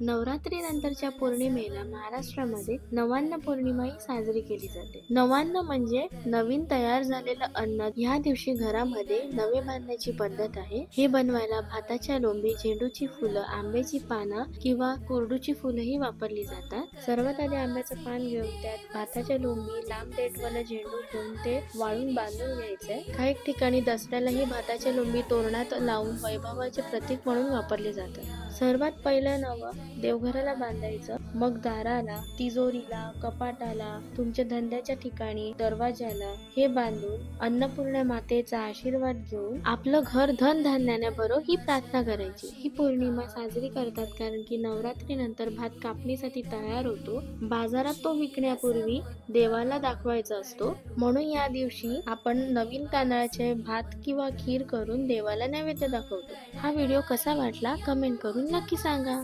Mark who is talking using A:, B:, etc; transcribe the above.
A: नवरात्री नंतरच्या पौर्णिमेला महाराष्ट्रामध्ये नवान्न पौर्णिमा ही साजरी केली जाते. नवान्न म्हणजे नवीन तयार झालेलं अन्न. ह्या दिवशी घरामध्ये नवे बांधण्याची पद्धत आहे. हे बनवायला भाताच्या लोंबी झेंडूची फुलं आंब्याची पानं किंवा कोरडूची फुलंही वापरली जातात. सर्वात आधी आंब्याचं पान घेऊन त्यात भाताच्या लोंबी लांब देठवाला झेंडू ठेवून ते वाळून बांधून घ्यायचे. काही ठिकाणी दसऱ्यालाही भाताच्या लोंबी तोरणात लावून वैभवाचे प्रतीक म्हणून वापरले जातात. सर्वात पहिलं नवं देवघराला बांधायचं. मग दाराला तिजोरीला कपाटाला तुमच्या धंद्याच्या ठिकाणी दरवाजाला हे बांधून अन्नपूर्णा मातेचा आशीर्वाद घेऊन आपलं घर धन धान्याने भरो ही प्रार्थना करायची. ही पौर्णिमा साजरी करतात कारण की नवरात्री नंतर भात कापणीसाठी तयार होतो. बाजारात तो विकण्यापूर्वी देवाला दाखवायचा असतो. म्हणून या दिवशी आपण नवीन तांदळाचे भात किंवा खीर करून देवाला नैवेद्य दाखवतो. हा व्हिडिओ कसा वाटला कमेंट करून नक्की सांगा.